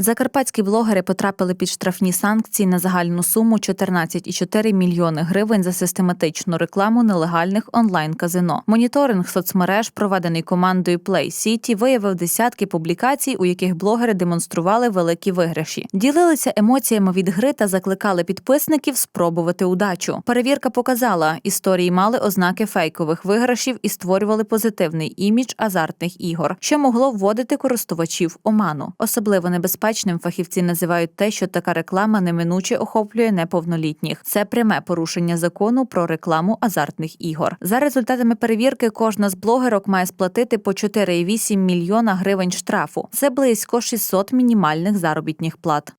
Закарпатські блогери потрапили під штрафні санкції на загальну суму 14,4 мільйони гривень за систематичну рекламу нелегальних онлайн-казино. Моніторинг соцмереж, проведений командою Play City, виявив десятки публікацій, у яких блогери демонстрували великі виграші, ділилися емоціями від гри та закликали підписників спробувати удачу. Перевірка показала, історії мали ознаки фейкових виграшів і створювали позитивний імідж азартних ігор, що могло вводити користувачів оману. Особливо небезпечним фахівці називають те, що така реклама неминуче охоплює неповнолітніх. Це пряме порушення закону про рекламу азартних ігор. За результатами перевірки, кожна з блогерок має сплатити по 4,8 мільйона гривень штрафу. Це близько 600 мінімальних заробітних плат.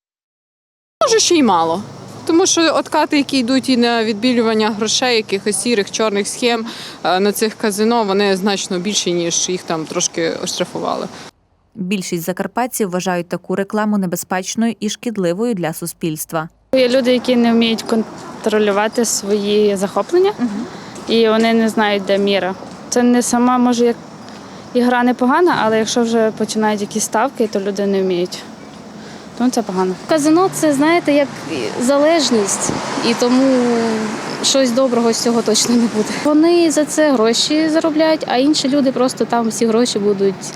Може, ще й мало. Тому що откати, які йдуть і на відбілювання грошей, якихось сірих, чорних схем е, на цих казино, вони значно більші, ніж їх там трошки оштрафували. Більшість закарпатців вважають таку рекламу небезпечною і шкідливою для суспільства. Є люди, які не вміють контролювати свої захоплення, і вони не знають, де міра. Це не сама може як ігра непогана, але якщо вже починають якісь ставки, то люди не вміють. Тому це погано. Казино це, знаєте, як залежність, і тому щось доброго з цього точно не буде. Вони за це гроші заробляють, а інші люди просто там всі гроші будуть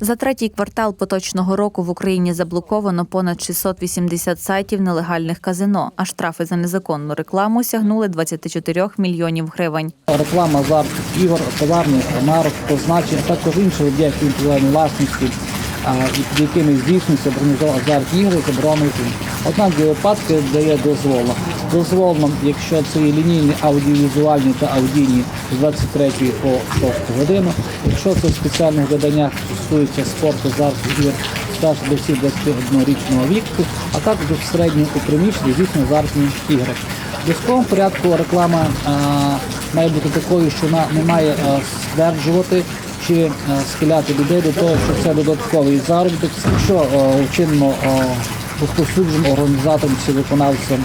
За третій квартал поточного року в Україні заблоковано понад 680 сайтів нелегальних казино, а штрафи за незаконну рекламу сягнули 24 мільйонів гривень. Реклама азартних ігор, товарних марок, позначень, також інших об'єктів інтелектуальної власності, під якими здійснюється організовані азартні ігри, заборонені. Однак випадки, де є дозволено. Якщо це є лінійні аудіовізуальні та аудійні з 23 по 6 годину. Якщо це в спеціальних виданнях стосується спорту, азартних ігор, стаж до всіх 21-річного віку, а також безпосередньо у приміщенні здійснює азартні ігри. В обов'язковому порядку реклама а, має бути такою, що вона не має а, стверджувати чи е, схиляти людей до того, що це додатковий заробіток. Якщо е, вчинено е, розповсюдженим організатором чи виконавцем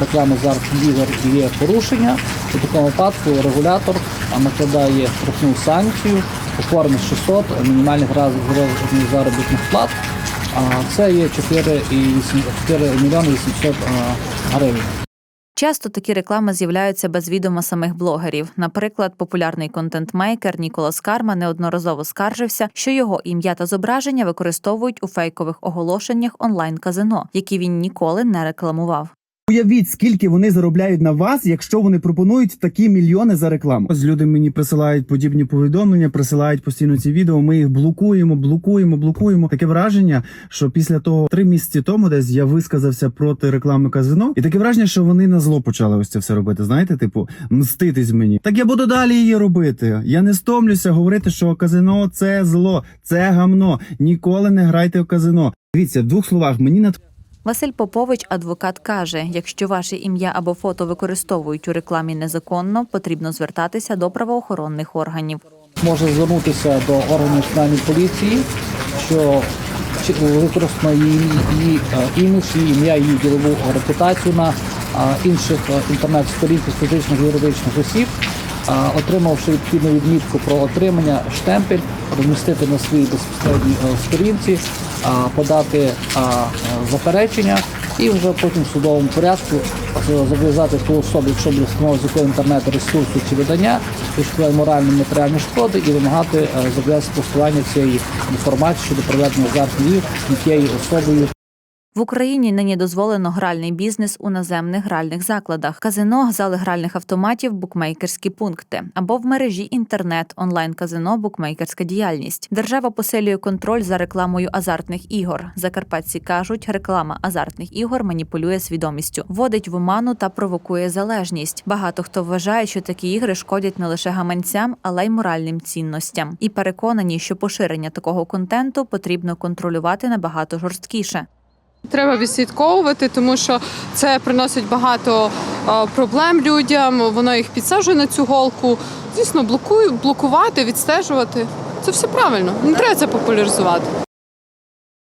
реклами азартних ігор є порушення, у такому випадку регулятор накладає штрафну санкцію у формі 600 мінімальних розмірів заробітних плат. Це є 4 мільйони 800 е, гривень. Часто такі реклами з'являються без відома самих блогерів. Наприклад, популярний контент-мейкер Ніколас Карма неодноразово скаржився, що його ім'я та зображення використовують у фейкових оголошеннях онлайн-казино, які він ніколи не рекламував. Уявіть, скільки вони заробляють на вас, якщо вони пропонують такі мільйони за рекламу. Ось люди мені присилають подібні повідомлення, присилають постійно ці відео. Ми їх блокуємо, блокуємо, блокуємо. Таке враження, що після того три місяці тому, десь я висказався проти реклами казино, і таке враження, що вони на зло почали ось це все робити. Знаєте, типу, мститись мені. Так я буду далі її робити. Я не стомлюся говорити, що казино це зло, це гамно. Ніколи не грайте в казино. Дивіться, в двох словах мені на Василь Попович, адвокат, каже: якщо ваше ім'я або фото використовують у рекламі незаконно, потрібно звертатися до правоохоронних органів. може звернутися до органів національної поліції, що використано її, її е, імідж, її ім'я, її ділову репутацію на інших е, інтернет-сторінках фізичних юридичних осіб, отримавши відповідну відмітку про отримання, штемпель, розмістити на своїй безпосередній е, сторінці, подати заперечення і вже потім в судовому порядку зобов'язати ту особу, якщо буде встановлено з якого інтернет-ресурсу чи видання, відшкодувати моральні матеріальні шкоди і вимагати е, зобов'язати спростування цієї інформації щодо проведення ігор тією особою, В Україні нині дозволено гральний бізнес у наземних гральних закладах, казино, зали гральних автоматів, букмекерські пункти або в мережі інтернет, онлайн-казино, букмекерська діяльність. Держава посилює контроль за рекламою азартних ігор. Закарпатці кажуть, реклама азартних ігор маніпулює свідомістю, вводить в оману та провокує залежність. Багато хто вважає, що такі ігри шкодять не лише гаманцям, але й моральним цінностям. І переконані, що поширення такого контенту потрібно контролювати набагато жорсткіше. Треба відслідковувати, тому що це приносить багато е, проблем людям. Воно їх підсаджує на цю голку. Звісно, блокує, блокувати, відстежувати. Це все правильно. Не треба це популяризувати.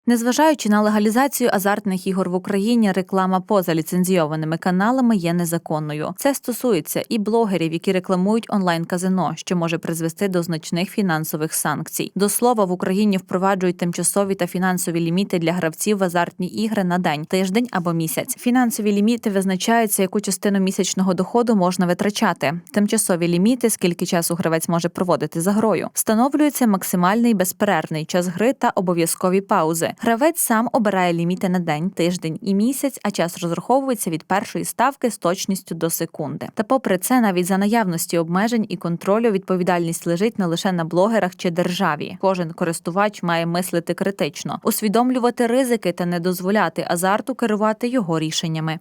Незважаючи на легалізацію азартних ігор в Україні, реклама поза ліцензійованими каналами є незаконною. Це стосується і блогерів, які рекламують онлайн-казино, що може призвести до значних фінансових санкцій. До слова, в Україні впроваджують тимчасові та фінансові ліміти для гравців в азартні ігри на день, тиждень або місяць. Фінансові ліміти визначаються, яку частину місячного доходу можна витрачати. Тимчасові ліміти, скільки часу гравець може проводити за грою, встановлюється максимальний безперервний час гри та обов'язкові паузи. Гравець сам обирає ліміти на день, тиждень і місяць, а час розраховується від першої ставки з точністю до секунди. Та попри це, навіть за наявності обмежень і контролю відповідальність лежить не лише на блогерах чи державі. Кожен користувач має мислити критично, усвідомлювати ризики та не дозволяти азарту керувати його рішеннями.